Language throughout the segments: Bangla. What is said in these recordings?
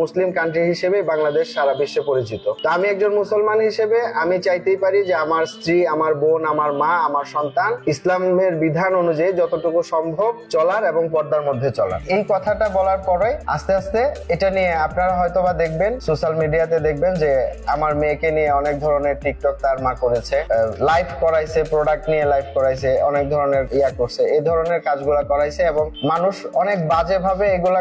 মুসলিম কান্ট্রি হিসেবে বাংলাদেশ সারা বিশ্বে পরিচিত। তো আমি একজন মুসলমান হিসেবে আমি চাইতেই পারি যে আমার স্ত্রী, আমার বোন, আমার মা, আমার সন্তান ইসলামের বিধান অনুযায়ী যতটুকু সম্ভব চলার এবং পর্দার মধ্যে চলার। এই কথাটা বলার পরে আস্তে আস্তে এটা নিয়ে আপনারা হয়তো বা দেখবেন সোশ্যাল মিডিয়াতে দেখবেন যে আমার মেয়েকে নিয়ে অনেক ধরনের টিকটক তার মা করেছে লাইভ করাইছে প্রোডাক্ট নিয়ে লাইভ করাইছে, অনেক ধরনের ইয়া করছে, এই ধরনের কাজগুলা করাইছে এবং মানুষ অনেক বাজে ভাবে এগুলা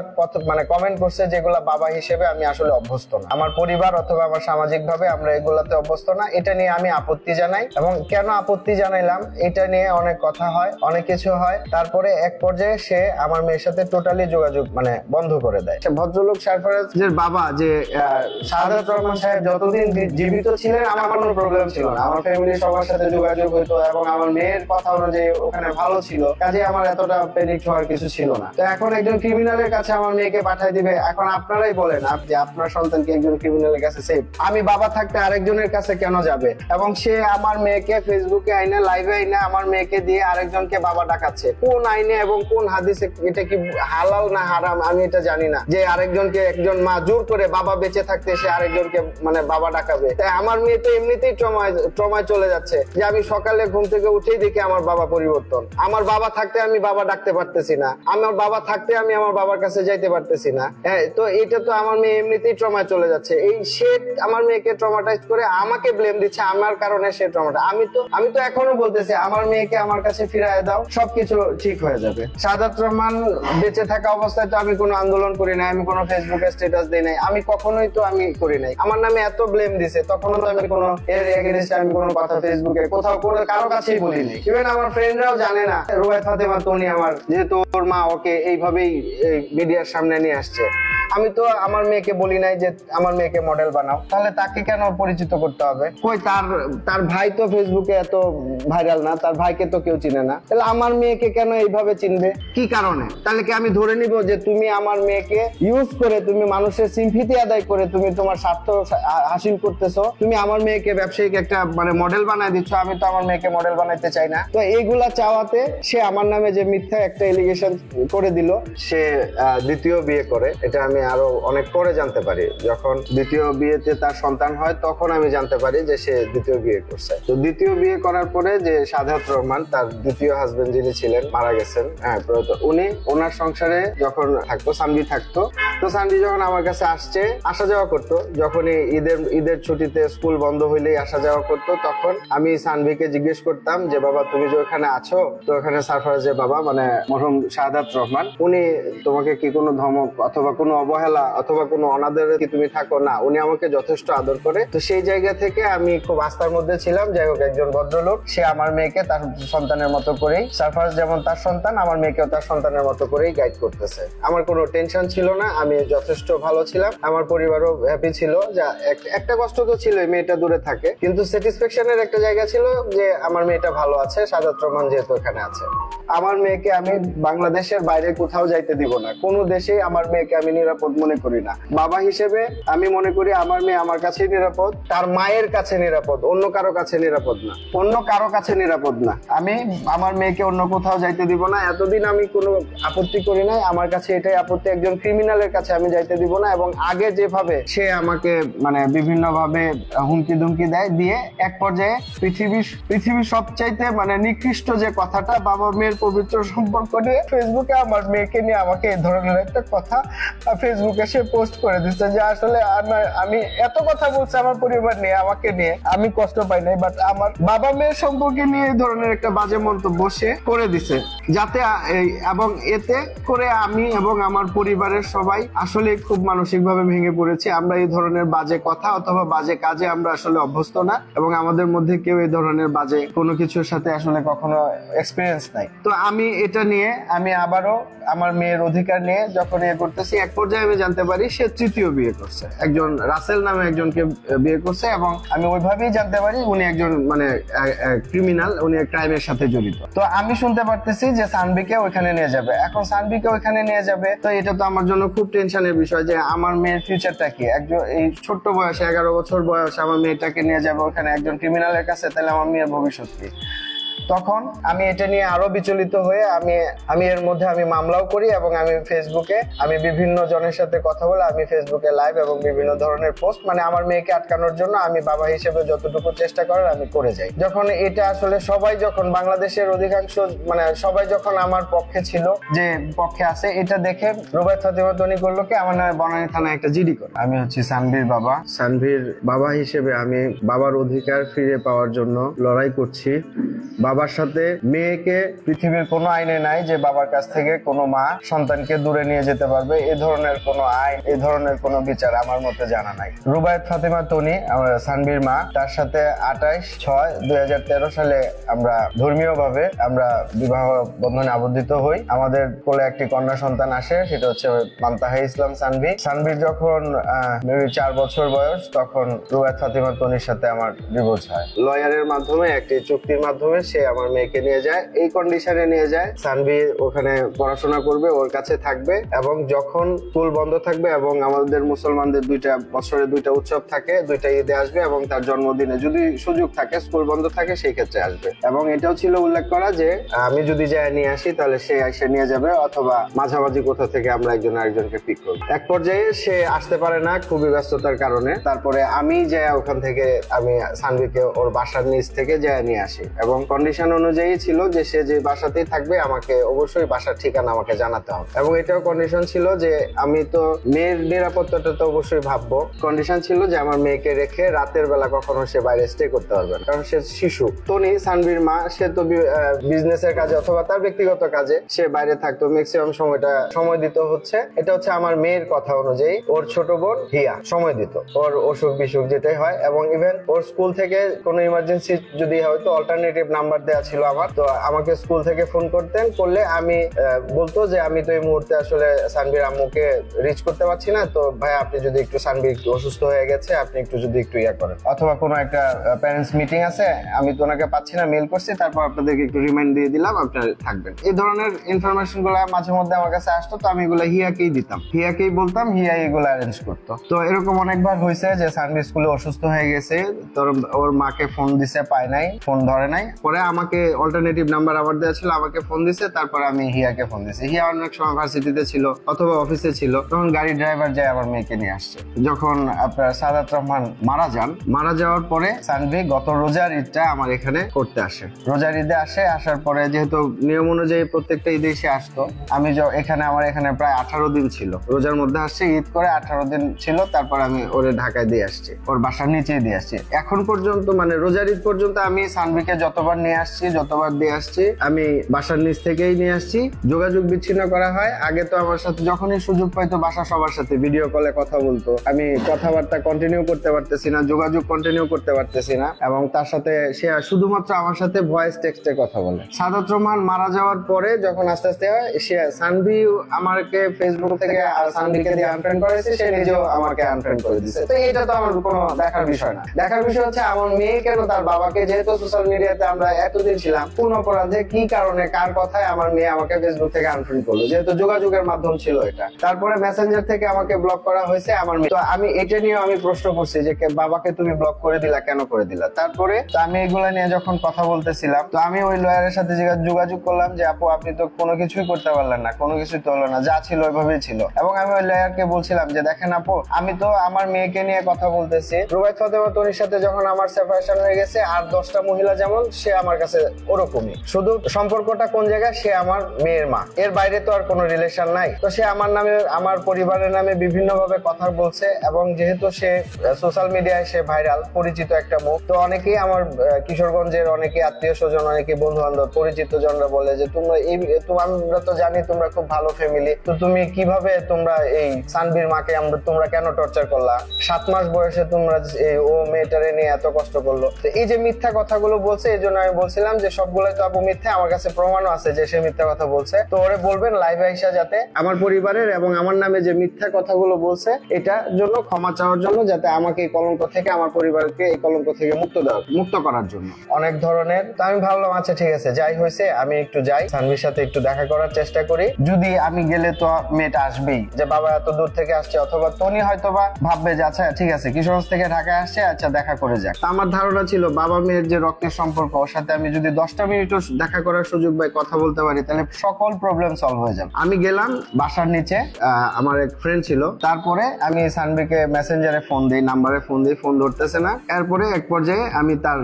মানে কমেন্ট করছে যেগুলা বাবা হিসেবে আমি আসলে অভ্যস্ত না। আমার পরিবার অথবা আমার সামাজিক ভাবে আমরা এগুলাতে অভ্যস্ত না। এটা নিয়ে আমি আপত্তি জানাই এবং কেন আপত্তি জানাইলাম, এটা নিয়ে অনেক কথা হয়, অনেক কিছু হয়। তারপরে এক পর্যায়ে সে আমার মেয়ের সাথে টোটালি যোগাযোগ মানে বন্ধ করে দেয়। ভদ্রলোক সারফারাজের বাবা যে শাহাদাত রহমান সাহেব যতদিন জীবিত ছিলেন, আমার কোনো প্রবলেম ছিল না। আমার ফ্যামিলি সবার সাথে যোগাযোগ হইতো এবং আমার মেয়ের কথা অনুযায়ী ওখানে ভালো ছিল। কাজে আমার এতটা প্যানিক হওয়ার কিছু ছিল না। তো এখন একজন ক্রিমিনালের কাছে আমার মেয়েকে পাঠিয়ে দিবে, এখন আপনারাই বলেন যে আপনার সন্তানকে একজন ক্রিমিনালের কাছে সেভ আমি বাবা থাকতে আরেকজনের কাছে কেন যাবে? এবং সে আমার মেয়েকে ফেসবুকে আইনে লাইভে আইনে আমার মেয়েকে দিয়ে আরেকজনকে বাবা ডাকাচ্ছে। কোন আইনে এবং কোন হাদিসে এটা কি হালাল না হারাম, আমি এটা জানি না। যে আরেকজনকে একজন মা জোর করে বাবা বেঁচে থাকতে সে আরেকজনকে মানে বাবা ডাকাবে। তাই আমার মেয়ে তো এমনিতেই ট্রমায় ট্রমায় চলে যাচ্ছে যে আমি সকালে ঘুম থেকে উঠেই দেখি আমার বাবা পরিবর্তন। আমার বাবা থাকতে আমি বাবা ডাকতে পারতেছি না। আমার বাবা থাকতে আমি আমার বাবার কাছে যাইতে পারতেছি না। হ্যাঁ তো এটা তো আমার মেয়ে এমনিতেই ট্রমায় চলে যাচ্ছে। এই সে আমার মেয়েকে ট্রমাটাইজ করে আমাকে ব্লেম দিচ্ছে, আমার কারণে সে ট্রমাটা আমি তো আমি তো এখনও বলতেছি, আমার মেয়েকে আমার কাছে ফিরায় দাও, সবকিছু ঠিক হয়ে যাবে। সাদাত রহমান বেঁচে থাকা অবস্থায় তো আমি কোনো আন্দোলন করি নাই, আমি কোনো ফেসবুকে স্ট্যাটাস দিই নাই। আমি কখনোই তো আমি করি নাই। আমার নামে এত ব্লেম দিছে, তখনও তো আমি কোনো এর এগেনস্টে আমি কোনো কথা ফেসবুকে কোথাও কোনো কারও কাছেই বলি নাই। ইভেন আমার ফ্রেন্ডরাও জানে না রুবাই ফাতেমা তনি আমার, যেহেতু ওর মা ওকে এইভাবেই মিডিয়ার সামনে নিয়ে আসছে। আমি তো আমার মেয়েকে বলি নাই যে আমার মেয়েকে মডেল বানাও। তাহলে তাকে কেন পরিচিত করতে হবে? কই তার তার ভাই তো ফেসবুকে এত ভাইরাল না, তার ভাইকে তো কেউ চিনে না। তাহলে আমার মেয়েকে কেন এইভাবে চিনবে? কি কারণে? তাহলে কি আমি ধরে নিব যে তুমি আমার মেয়েকে ইউজ করে তুমি মানুষের সিম্পিতি আদায় করে তুমি তোমার স্বার্থ হাসিল করতেছো? তুমি আমার মেয়েকে ব্যবসায়িক একটা মানে মডেল বানায় দিচ্ছ, আমি তো আমার মেয়েকে মডেল বানাইতে চাই না। তো এইগুলা চাওয়াতে সে আমার নামে যে মিথ্যা একটা এলিগেশন করে দিল, সে দ্বিতীয় বিয়ে করে। এটা আমি আরও অনেক পরে জানতে পারি। যখন দ্বিতীয় বিয়েতে তার সন্তান হয়, তখন আমি জানতে পারি যে সে দ্বিতীয় বিয়ে করছে। তো দ্বিতীয় বিয়ে করার পরে যে সাধারত রহমান, তার দ্বিতীয় হাজবেন্ড যিনি ছিলেন, মারা গেছেন হ্যাঁ উনি ওনার সংসারে যখন থাকতো সানভি থাকতো। তো সানভি যখন আমার কাছে আসছে, আসা যাওয়া করতো। যখনই ঈদের ঈদের ছুটিতে স্কুল বন্ধ হইলেই আসা যাওয়া করতো, তখন আমি সানভিকে জিজ্ঞেস করতাম যে, বাবা, তুমি যে ওখানে আছো? তো ওখানে সারফরাজের বাবা মানে মরহুম শাহাদাত রহমান, উনি, তোমাকে কি কোনো ধমক অথবা কোনো অবহেলা অথবা কোনো অনাদরে কি তুমি থাকো না, উনি আমাকে যথেষ্ট আদর করে। তো সেই জায়গা থেকে আমি খুব আস্থার মধ্যে ছিলাম। যাই হোক, একজন ভদ্রলোক, সে আমার মেয়েকে তার সন্তানের মতো করেই সারফরাজ যেমন তার সন্তান, আমার মেয়েকেও তার সন্তানের মতো করেই গাইড করতেছে। আমার কোনো টেনশন ছিল না, আমি যথেষ্ট ভালো ছিলাম। আমার পরিবারও হ্যাপি ছিল। যা একটা কষ্ট তো ছিল মেয়েটা দূরে থাকে। কিন্তু স্যাটিসফ্যাকশনের একটা জায়গা ছিল যে, আমার মেয়েটা ভালো আছে সাদাত রহমান যেহেতু এখানে আছে। আমার মেয়েকে আমি বাংলাদেশের বাইরে কোথাও যাইতে দিব না। কোনো দেশেই আমার মেয়েকে আমি নিরাপদ মনে করি না। বাবা হিসেবে আমি মনে করি আমার মেয়ে আমার কাছেই নিরাপদ, তার মায়ের কাছে নিরাপদ, অন্য কারও কাছে নিরাপদ না। অন্য কারও কাছে নিরাপদ না। আমি আমার মেয়েকে অন্য কোথাও যাইতে দিব না, এতদিন আমি কোনো আপত্তি করি নাই, আমার কাছে এটাই আপত্তি, একজন ক্রিমিনালের কাছে আমি যাইতে দিব না এবং আগে যেভাবে সে আমাকে মানে বিভিন্ন ভাবে হুমকি ধুমকি দেয়, দিয়ে এক পর্যায়ে পৃথিবীর পৃথিবীর সবচাইতে মানে নিকৃষ্ট যে কথাটা বাবা মেয়ের পবিত্র সম্পর্ক নিয়ে ফেসবুকে আমার মেয়েকে নিয়ে আমাকে এই ধরনের একটা কথা ফেসবুকে সে পোস্ট করে দিচ্ছে যে আসলে আমার, আমি এত কথা বলছি আমার পরিবার নিয়ে, আমাকে নিয়ে, আমি কষ্ট পাই নাই বাট আমার বাবা মেয়ের সম্পর্কে নিয়ে এই ধরনের একটা বাজে মন্তব্য সে করে দিছে। যাতে এবং এতে করে আমি এবং আমার পরিবারের সবাই আসলে খুব মানসিকভাবে ভেঙে পড়েছি। আমরা এই ধরনের বাজে কথা অথবা বাজে কাজে আমরা আসলে অভ্যস্ত না এবং আমাদের মধ্যে কেউ এই ধরনের বাজে কোনো কিছুর সাথে আসলে কখনো এক্সপিরিয়েন্স নাই। তো আমি এটা নিয়ে, আমি আবারও আমার মেয়ের অধিকার নিয়ে যখন ইয়ে করতেছি, এক পর্যায়ে আমি জানতে পারি সে তৃতীয় বিয়ে করছে। একজন রাসেল নামে একজনকে বিয়ে করছে এবং আমি ওইভাবেই জানতে পারি উনি একজন মানে ক্রিমিনাল উনি ক্রাইমের সাথে জড়িত। তো আমি শুনতে পারতেছি যে সানবিকে ওইখানে নিয়ে যাবে। এখন সানবিকে ওইখানে নিয়ে যাবে, তো এটা তো আমার জন্য খুব টেনশনের বিষয় যে আমার মেয়ের ফিউচারটা কি? একজন, এই ছোট্ট বয়সে, এগারো বছর বয়সে আমার মেয়েটাকে নিয়ে যাবে ওখানে একজন ক্রিমিনালের কাছে, তাহলে আমার মেয়ের ভবিষ্যৎ কি? তখন আমি এটা নিয়ে আরও বিচলিত হয়ে আমি আমি এর মধ্যে আমি মামলাও করি এবং আমি ফেসবুকে, আমি বিভিন্ন জনের সাথে কথা বলে আমি ফেসবুকে লাইভ এবং বিভিন্ন ধরনের পোস্ট মানে আমার মেয়েকে আটকানোর জন্য আমি বাবা হিসেবে যতটুকু চেষ্টা করার আমি করে যাই। যখন এটা আসলে সবাই যখন বাংলাদেশের অধিকাংশ মানে সবাই যখন আমার পক্ষে ছিল, যে পক্ষে আছে, এটা দেখে রুবাই ফাতিমা তনি করল কি? আমার নামে বনানী থানায় একটা জিডি করে। আমি হচ্ছি সানভীর বাবা। সানভীর বাবা হিসেবে আমি বাবার অধিকার ফিরে পাওয়ার জন্য লড়াই করছি। বাবার সাথে মেয়েকে পৃথিবীর কোনো আইনে নাই যে বাবার কাছ থেকে কোনো মা সন্তানকে দূরে নিয়ে যেতে পারবে। এ ধরনের কোনো আইন, এ ধরনের কোনো বিচার আমার মতে জানা নাই। রুবায়ত ফাতেমা তনি সানভীর মা, তার সাথে আঠাইশ ছয় দুই সালে আমরা ধর্মীয় ভাবে আমরা বিবাহ বন্ধনে আবদ্ধিত হই। আমাদের কোলে একটি কন্যা সন্তান আসে, সেটা হচ্ছে মান্তাহা ইসলাম সানভি সানভির যখন মেবি চার বছর বয়স, তখন রুবায়ত ফাতিমা তনির সাথে আমার ডিভোর্স হয়। লয়ারের মাধ্যমে, একটি চুক্তির মাধ্যমে সে আমার মেয়েকে নিয়ে যায়, এই কন্ডিশনে নিয়ে যায়। সানভি ওখানে পড়াশোনা করবে, ওর কাছে থাকবে এবং যখন স্কুল বন্ধ থাকবে এবং আমাদের মুসলমানদের দুইটা, বছরে দুইটা উৎসব থাকে, দুইটা ঈদে আসবে এবং তার জন্মদিনে যদি সুযোগ থাকে, স্কুল বন্ধ থাকে, সেই ক্ষেত্রে আসবে। এবং এটাও ছিল উল্লেখ করা যে, আমি যদি যাই নিয়ে আসি, তাহলে সে এসে নিয়ে যাবে অথবা মাঝামাঝি কোথা থেকে আমরা একজন আরেকজনকে পিক করব। এক পর্যায়ে সে আসতে পারে না খুবই ব্যস্ততার কারণে। তারপরে আমি যে ওখান থেকে, আমি সানভিকে ওর বাসার নিচ থেকে যায় নিয়ে আসি। এবং কন্ডিশন অনুযায়ী ছিল যে সে যে বাসাতেই থাকবে, আমাকে অবশ্যই বাসার ঠিকানা আমাকে জানাতে হবে। এবং এটাও কন্ডিশন ছিল যে আমি তো মেয়ের নিরাপত্তাটা তো অবশ্যই ভাববো। কন্ডিশন ছিল যে আমার মেয়েকে রেখে রাতের বেলা কখনো সে বাইরে স্টে করতে পারবে কারণ সে শিশু। তনি সানভির মা, সে তো বিজনেসের কাজে অথবা তার ব্যক্তিগত কাজে সে বাইরে থাকতো। ম্যাক্সিমাম সময়টা সময় দিতে হচ্ছে, এটা হচ্ছে আমার মেয়ের কথা অনুযায়ী। ওর ছোট বোন হিয়া, সময় দিত। ওর অসুখ বিসুখ যেটাই হয়, এবং ইভেন ওর স্কুল থেকে কোনো ইমার্জেন্সি যদি হয়, তো অল্টারনেটিভ নাম্বার দেওয়া ছিল আমার। তো আমাকে স্কুল থেকে ফোন করতেন, করলে আমি বলতো যে আমি তো এই মুহূর্তে আসলে সানবির আম্মুকে রিচ করতে পারছি না। তো ভাই, আপনি যদি একটু সানবি একটু অসুস্থ হয়ে গেছে, আপনি একটু যদি একটু ইয়া করেন। অথবা কোনো একটা প্যারেন্টস মিটিং আছে, আমি তো ওনাকে পাচ্ছি না মেল করছি, তারপর আপনাদেরকে একটু রিমাইন্ড দিয়ে দিলাম আপনারা থাকবেন। এই ধরনের ইনফরমেশনগুলো মাঝে মধ্যে আমার কাছে আসতো, তো আমি এগুলো হিয়াকেই দিতাম। হিয়াকেই বলতাম হিয়া এগুলো অ্যারেঞ্জ করতো। তো এরকম অনেকবার হয়েছে যে সানবির স্কুলে অসুস্থ হয়ে গেছে, তোর, ওর মাকে ফোন দিছে, পায় নাই ফোন ধরে নাই। পরে আমাকে অল্টারনেটিভ নাম্বার আবার দেওয়া ছিল আমাকে ফোন দিছে, তারপর আমি হিয়াকে ফোন দিছি। হিয়া অনেক সময় ভার্সিটিতে ছিল অথবা অফিসে ছিল, তখন গাড়ি ড্রাইভার যায় আমার মেয়েকে নিয়ে আসছে। যখন আপনার সাদাত রহমান মারা যান, মারা যাওয়ার পরে সানভি গত রোজার ঈদটা আমার এখানে করতে আসে। রোজার ঈদে আসে, আসার পরে যেহেতু নিয়ম অনুযায়ী প্রত্যেকটা ঈদে সে আসতো, আমি এখানে আমার এখানে প্রায় আঠারো দিন ছিল। রোজার মধ্যে আসছে, ঈদ করে আঠারো দিন ছিল, তারপর আমি ওরে ঢাকায় দিয়ে আসছি, ওর বাসার নিচেই দিয়ে আসছি। এখন পর্যন্ত মানে রোজার ঈদ পর্যন্ত আমি সানভিকে যতবার নিয়ে আসছি, যতবার দিয়ে আসছি, আমি বাসার নিচ থেকেই নিয়ে আসছি। যোগাযোগ বিচ্ছিন্ন করা হয়। আগে তো আমার সাথে যখনই সুযোগ পাইতো, বাসা সবার সাথে ভিডিও কলে কথা বলতো। আমি কথাবার্তা কন্টিনিউ করতে পারতেছি না, যোগাযোগ কন্টিনিউ করতে পারতেছি না। এবং তার সাথে সে শুধুমাত্র আমার সাথে ভয়েস টেক্সটে কথা বলে। সাদাত রহমান মারা যাওয়ার পরে যখন আস্তে আস্তে সে সানভি আমাকে ফেসবুক থেকে সানভিকে দিয়ে আনফ্রেন্ড করেছে, সে নিজেও আমাকে আনফ্রেন্ড করে দিছে। তো এটা তো আমার কোনো দেখার বিষয় না। দেখার বিষয় হচ্ছে, আমার মেয়ে কেন তার বাবাকে, যেহেতু সোশ্যাল মিডিয়াতে আমরা এতদিন ছিলাম, কোন অপরাধে কি কারণে, কার কথায় আমার মেয়ে আমাকে ফেসবুক থেকে আনফ্রেন্ড করল? যেহেতু যোগাযোগের মাধ্যম ছিল এটা। তারপরে মেসেঞ্জার থেকে আমাকে ব্লক করা হয়েছে আমার মেয়ে। তো আমি এটা নিয়ে আমি প্রশ্ন করছি যে বাবাকে তুমি ব্লক করে দিলা, কেন করে দিলা? তারপরে তো আমি এগুলো নিয়ে যখন কথা বলতেছিলাম, তো আমি ওই লয়ারের সাথে যোগাযোগ করলাম যে, আপু, আপনি তো কোনো কিছুই করতে পারলেন না, কোনো কিছুই তো হলো না, যা ছিল ওইভাবেই ছিল। এবং আমি ওই লয়ারকে বলছিলাম যে, দেখেন আপু, আমি তো আমার মেয়েকে নিয়ে কথা বলতেছি। রুবাই ফাতেমা তনির সাথে যখন আমার সেপারেশন হয়ে গেছে, আর দশটা মহিলা যেমন, সে আমার কাছে ওরকমই। শুধু সম্পর্কটা কোন জায়গায়? সে আমার মেয়ের মা। এর বাইরে তো আর কোনো রিলেশন নাই। তো সে আমার নামে, আমার পরিবারের নামে বিভিন্ন ভাবে কথা বলছে এবং যেহেতু সে সোশ্যাল মিডিয়ায় সে ভাইরাল পরিচিত একটা মুখ, তো অনেকেই আমার কিশোরগঞ্জের অনেকে আত্মীয় স্বজন, অনেকে বন্ধু বান্ধব পরিচিত জনরা বলে যে, তোমরা এই আমরা তো জানি তোমরা খুব ভালো ফ্যামিলি তো তুমি কীভাবে তোমরা এই সানবীর মাকে আমরা, তোমরা কেন টর্চার করলা? সাত মাস বয়সে তোমরা ও মেয়েটারে নিয়ে এত কষ্ট করল? তো এই যে মিথ্যা কথাগুলো বলছে, এই জন্য আমি বলছিলাম যে সবগুলোই তো আপু মিথ্যা, আমার কাছে প্রমাণও আছে যে সে মিথ্যা কথা বলছে। তো ওরে বলবেন লাইভে আইসা যাতে আমার পরিবারের এবং আমার নামে যে মিথ্যা কথাগুলো বলছে, এটার জন্য ক্ষমা চাওয়ার জন্য যাতে আমাকে এই কলঙ্ক থেকে আমার পরিবারকে এই কলঙ্ক থেকে মুক্ত দেওয়া, মুক্ত করার জন্য। অনেক ধরনের। তো আমি ভাবলাম আচ্ছা ঠিক আছে, যাই হয়েছে, আমি একটু যাই। সানভির সাথে একটু দেখা করার চেষ্টা করি। যদি আমি গেলে তো মেয়েটা আসবেই। যে বাবা এত দূর থেকে আসছে, অথবা তনি হয়তো বা ভাববে যে আচ্ছা ঠিক আছে কিশোরগঞ্জ থেকে ঢাকায় আসছে আচ্ছা দেখা করে যাক। আমার ধারণা ছিল, বাবা মেয়ের যে রক্তের সম্পর্ক, ওর সাথে আমি যদি দশটা মিনিটও দেখা করার সুযোগ পাই, কথা বলতে পারি, তাহলে সকল প্রবলেম সলভ হয়ে যাবে। আমি গেলাম বাসার নিচে আমার এক ফ্রেন্ড ছিল। তারপরে আমি সানবিকে মেসেঞ্জারে ফোন দিই নাম্বারে ফোন দিই ফোন ধরতেছে না। এরপরে এক পর্যায়ে আমি তার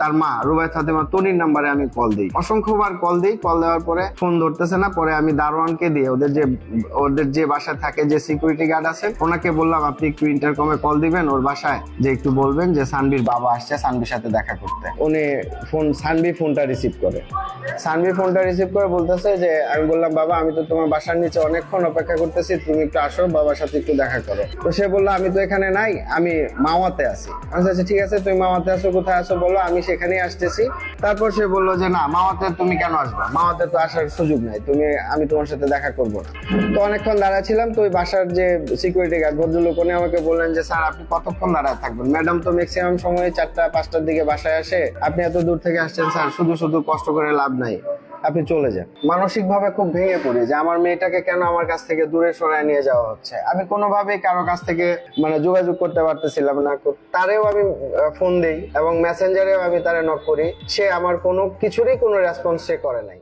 তার মা রুবাই ফাতেমা তনির নাম্বারে আমি কল দিই। অসংখ্যবার কল দিই কল দেওয়ার পরে ফোন ধরতেছে না। পরে আমি দারোয়ানকে দিয়ে, ওদের যে ওদের যে বাসায় থাকে যে সিকিউরিটি গার্ড আছে, ওনাকে বললাম, আপনি একটু ইন্টারকমে কল দিবেন, ওর বাসায় যে একটু বলবেন যে সানবির বাবা আসছে সানবির সাথে দেখা করতে। উনি ফোন সানবি ফোনটা রিসিভ করে। সানবি ফোনটা রিসিভ করে বলতেছে যে, আমি বললাম, বাবা, আমি তো তোমার বাসার নিচে অনেকক্ষণ অপেক্ষা করতেছি, তুমি একটু আসো, বাবার সাথে একটু দেখা করো। তো সে বলল, আমি তো এখানে নাই, আমি মাওয়াতে আছি। আমি আচ্ছা ঠিক আছে, তুমি মাওয়াতে আসো কোথায় আসো বলো, আমি সেখানেই আসতেছি। তারপর সে বলল যে, না মাওয়াতে তুমি কেন আসবে? মাওয়াতে তো আসার সুযোগ নাই, তুমি, আমি তোমার সাথে দেখা করব না। তো অনেকক্ষণ দাঁড়াচ্ছিলাম, তো ওই বাসার যে সিকিউরিটি গার্ড ভদ্রলোক, উনি আমাকে বললেন যে, স্যার, আপনি কতক্ষণ দাঁড়ায় থাকবেন? ম্যাডাম তো ম্যাক্সিমাম সময় চারটা, পাঁচটার দিকে বাসায় আসে, আপনি এত দূর থেকে আসছেন, স্যার, শুধু শুধু কষ্ট করে লাভ নাই। আপনি চলে যান। মানসিকভাবে খুব ভেঙে পড়ি যে আমার মেয়েটাকে কেন আমার কাছ থেকে দূরে সরায় নিয়ে যাওয়া হচ্ছে? আমি কোনোভাবেই কারও কাছ থেকে মানে যোগাযোগ করতে পারতেছিলাম না। তারেও আমি ফোন দেই এবং মেসেঞ্জারেও আমি তারে নক করি। সে আমার কোনো, কিছুরই কোনো রেসপন্স সে করে নাই।